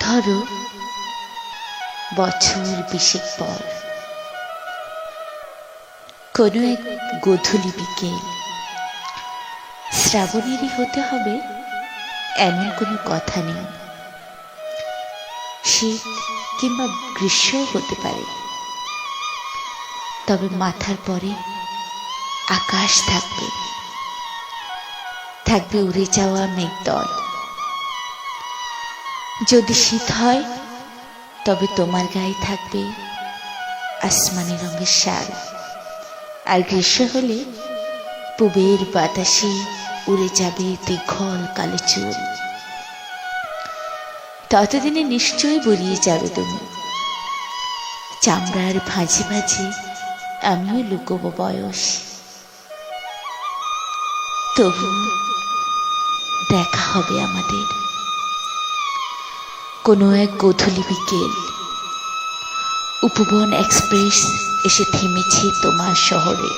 ধরো, বছর বিশেক পর, কোনো এক গোধূলি বিকেল, শ্রাবণেরই হতে হবে এমন কোনো কথা নেই। শীত কিংবা গ্রীষ্মও হতে পারে। তবে মাথার পরে আকাশ থাকবে। থাকবে উড়ে যাওয়া মেঘদল। যদি শীত হয়, তবে তোমার গায়ে থাকবে আসমানি রঙের শাল। আর গ্রীষ্ম হলে পুবের বাতাসে উড়ে যাবে দীঘল কালো চুল। ততদিনে নিশ্চয়ই বলিয়ে যাবে তুমি। চামড়ার ভাঁজে ভাঁজে আমিও লুকোবো বয়স। তবু দেখা হবে আমাদের। কোনো এক গোধূলি বিকেল, উপবন এক্সপ্রেস এসে থেমেছে তোমার শহরে।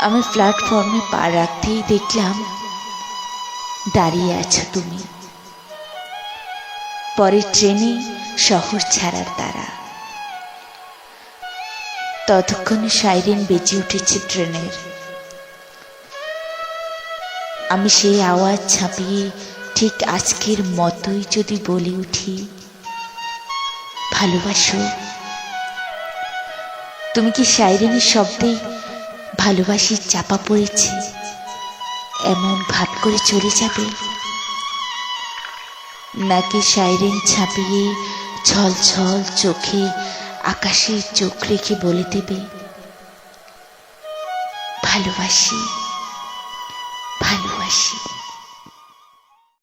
আমি প্ল্যাটফর্মে পা রাখতেই দেখলাম, দাঁড়িয়ে আছো তুমি। পরে ট্রেনে শহর ছাড়ার তারা। ততক্ষণে সাইরেন বেজে উঠেছে ট্রেনের। আমি সেই আওয়াজ ছাপিয়ে ঠিক আজকের মতোই যদি বলে উঠি, ভালোবাসো। তুমি কি সাইরেনের শব্দে ভালোবাসি চাপা পড়েছে? এমন ভাব করে চলে যাবে? নাকি সাইরেন ছাপিয়ে ছল ছল চোখে আকাশে চোখ রেখে বলে দেবে, ভালোবাসি ভালোবাসি।